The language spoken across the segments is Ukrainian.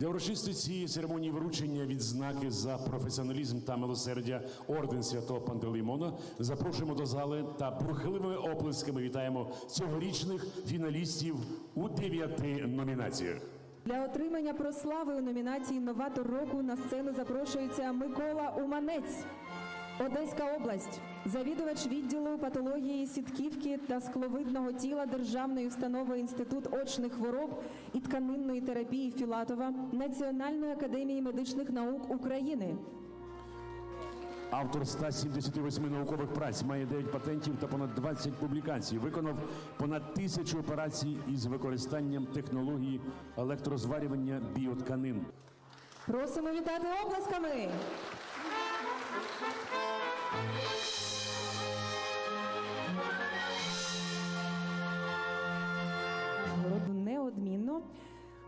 Для урочистої цієї церемонії вручення відзнаки за професіоналізм та милосердя орден святого Пантелеймона запрошуємо до зали та бурхливими оплесками вітаємо цьогорічних фіналістів у дев'яти номінаціях. Для отримання прослави у номінації Новатор року на сцену запрошується Микола Уманець, Одеська область, завідувач відділу патології сітківки та скловидного тіла Державної установи Інститут очних хвороб і тканинної терапії Філатова Національної академії медичних наук України. Автор 178 наукових праць, має 9 патентів та понад 20 публікацій. Виконав понад тисячу операцій із використанням технології електрозварювання біотканин. Просимо вітати оплесками!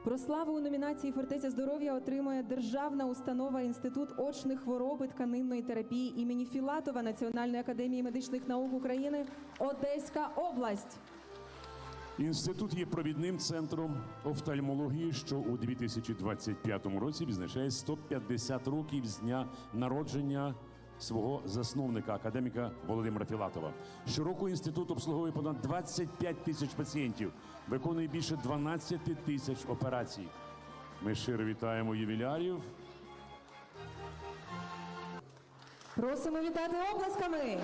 Про славу у номінації Фортеця здоров'я отримує Державна установа Інститут очних хвороб і тканинної терапії імені Філатова Національної академії медичних наук України Одеська область. Інститут є провідним центром офтальмології, що у 2025 році відзначає 150 років з дня народження свого засновника, академіка Володимира Філатова. Щороку інститут обслуговує понад 25 тисяч пацієнтів, виконує більше 12 тисяч операцій. Ми щиро вітаємо ювілярів. Просимо вітати оплесками!